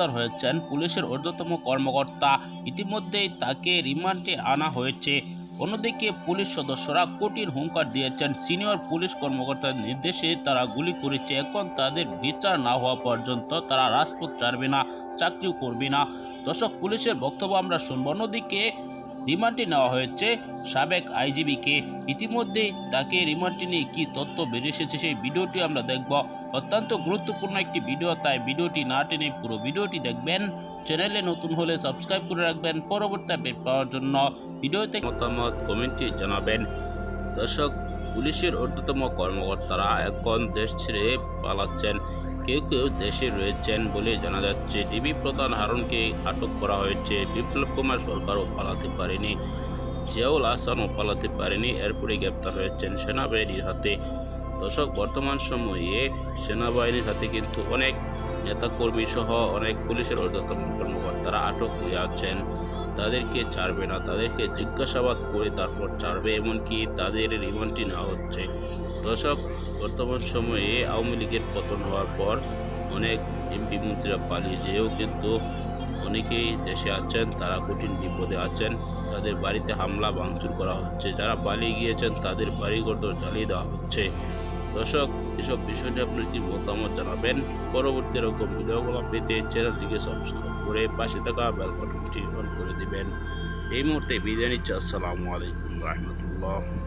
গ্রেপ্তার হয়েছেন পুলিশের ঊর্ধ্বতম কর্মকর্তা। ইতিমধ্যেই তাকে রিমান্ডে আনা হয়েছে। অন্যদিকে পুলিশ সদস্যরা কঠিন হুঙ্কার দিয়েছেন। সিনিয়র পুলিশ কর্মকর্তার নির্দেশে তারা গুলি করেছে। এখন তাদের বিচার না হওয়া পর্যন্ত তারা রাজপথ ছাড়বে না, চাকরিও করবে না। দর্শক, পুলিশের বক্তব্য আমরা শুনব। অন্যদিকে রিমান্ডে নেওয়া হয়েছে। সাবেক আইজিবিকে ইতিমধ্যেই তাকে রিমান্ডে নিয়ে কী তথ্য বেরিয়ে এসেছে সেই ভিডিওটি আমরা দেখব। অত্যন্ত গুরুত্বপূর্ণ একটি ভিডিও, তাই ভিডিওটি না টেনে পুরো ভিডিওটি দেখবেন। চ্যানেলে নতুন হলে সাবস্ক্রাইব করে রাখবেন পরবর্তী আপডেট পাওয়ার জন্য। ভিডিওতে মতামত কমেন্টে জানাবেন। দর্শক, পুলিশের ঊর্ধ্বতম কর্মকর্তারা এখন দেশ ছেড়ে পালাচ্ছেন। কেউ কেউ দেশে রয়েছেন বলে জানা যাচ্ছে। ডিবি প্রধান হারুনকে আটক করা হয়েছে। বিপ্লব কুমার সরকারও পালাতে পারেনি। জিয়াউল আহসানও পালাতে পারেনি। এরপরে গ্রেপ্তার হয়েছেন সেনাবাহিনীর হাতে। দর্শক, বর্তমান সময়ে সেনাবাহিনীর হাতে কিন্তু অনেক নেতাকর্মী সহ অনেক পুলিশের ঊর্ধ্বতম কর্মকর্তারা আটক হয়ে আছেন। তাদেরকে ছাড়বে না, তাদেরকে জিজ্ঞাসাবাদ করে তারপর ছাড়বে, এমনকি তাদের রিমান্ডটি নেওয়া হচ্ছে। দর্শক বর্তমান সময়ে আওয়ামী লীগের পতন হওয়ার পর অনেক এমপি মন্ত্রীরা পালিয়ে যেও কিন্তু অনেকেই দেশে আছেন, তারা কঠিন বিপদে আছেন। তাদের বাড়িতে হামলা, ভাঙচুর করা হচ্ছে। যারা পালিয়ে গিয়েছেন, তাদের বাড়িঘর জ্বালিয়ে দেওয়া হচ্ছে। দর্শক, এসব বিষয়টি আপনি কি মতামত জানাবেন? পরবর্তী এরকম ভিডিওগুলো পেতে চ্যানেলটিকে সাবস্ক্রাইব করে পাশে থাকা বেল অন করে দিবেন। এই মুহূর্তে বিদায় নিচ্ছি। আসসালামু আলাইকুম রহমতুল্লাহ।